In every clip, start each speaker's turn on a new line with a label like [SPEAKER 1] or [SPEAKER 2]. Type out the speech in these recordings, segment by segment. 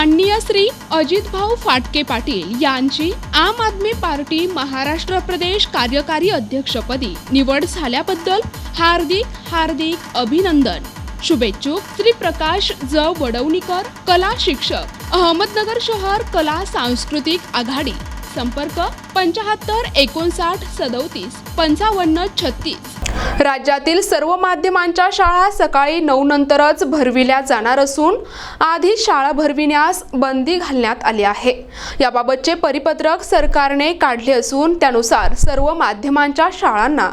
[SPEAKER 1] माननीय श्री अजितभाऊ फाटके पाटील यांची आम आदमी पार्टी महाराष्ट्र प्रदेश कार्यकारी अध्यक्षपदी निवड झाल्याबद्दल हार्दिक हार्दिक अभिनंदन. शुभेच्छुक श्री प्रकाश ज. वडवणीकर कला शिक्षक अहमदनगर शहर कला सांस्कृतिक आघाडी. संपर्क पंचाहत्तर एकोणसाठ सदोतीस पंचावन्न छत्तीस. राज्यातील सर्व माध्यमांच्या शाळा सकाळी नऊ नंतरच भरविल्या जाणार असून आधी शाळा भरविण्यास बंदी घालण्यात आली आहे. याबाबतचे परिपत्रक सरकारने काढले असून त्यानुसार सर्व माध्यमांच्या शाळांना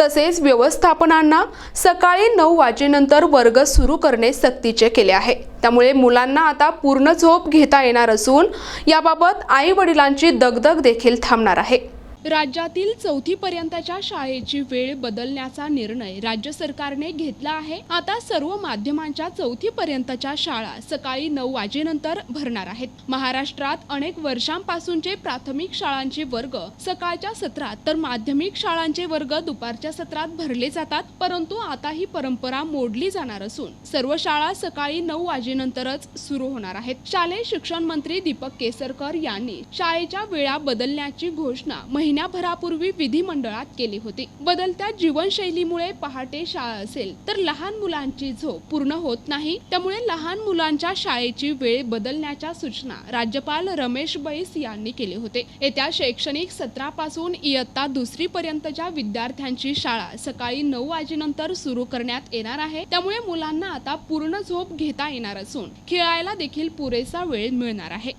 [SPEAKER 1] तसेच व्यवस्थापनांना सकाळी नऊ वाजेनंतर वर्ग सुरू करणे सक्तीचे केले आहे. त्यामुळे मुलांना आता पूर्ण झोप घेता येणार असून याबाबत आई वडिलांची दगदग देखील थांबणार आहे. राज्यातील चौथी पर्यंतच्या शाळेची वेळ बदलण्याचा निर्णय राज्य सरकारने घेतला आहे. आता सर्व माध्यमांच्या चौथी पर्यंतच्या शाळा सकाळी नऊ वाजेनंतर भरणार आहेत. महाराष्ट्रात अनेक वर्षांपासूनचे प्राथमिक शाळांचे वर्ग सकाळच्या सत्रात तर माध्यमिक शाळांचे वर्ग दुपारच्या सत्रात भरले जातात परंतु आता ही परंपरा मोडली जाणार असून सर्व शाळा सकाळी नऊ वाजेनंतरच सुरू होणार आहेत. शालेय शिक्षण मंत्री दीपक केसरकर यांनी शाळेच्या वेळा बदलण्याची घोषणा महिन्याभरापूर्वी विधिमंडळात केली होती. बदलत्या जीवनशैलीमुळे पहाटे शाळा असेल तर लहान मुलांची झोप पूर्ण होत नाही. त्यामुळे लहान मुलांच्या शाळेची वेळ बदलण्याच्या सूचना राज्यपाल रमेश बैस यांनी केले होते. येत्या शैक्षणिक सत्रापासून इयत्ता दुसरी पर्यंतच्या विद्यार्थ्यांची शाळा सकाळी नऊ वाजेनंतर सुरू करण्यात येणार आहे. त्यामुळे मुलांना आता पूर्ण झोप घेता येणार असून खेळायला देखील पुरेसा वेळ मिळणार आहे.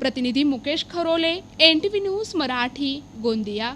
[SPEAKER 1] प्रतिनिधी Mukesh Kharole N T V news Marathi Gondia.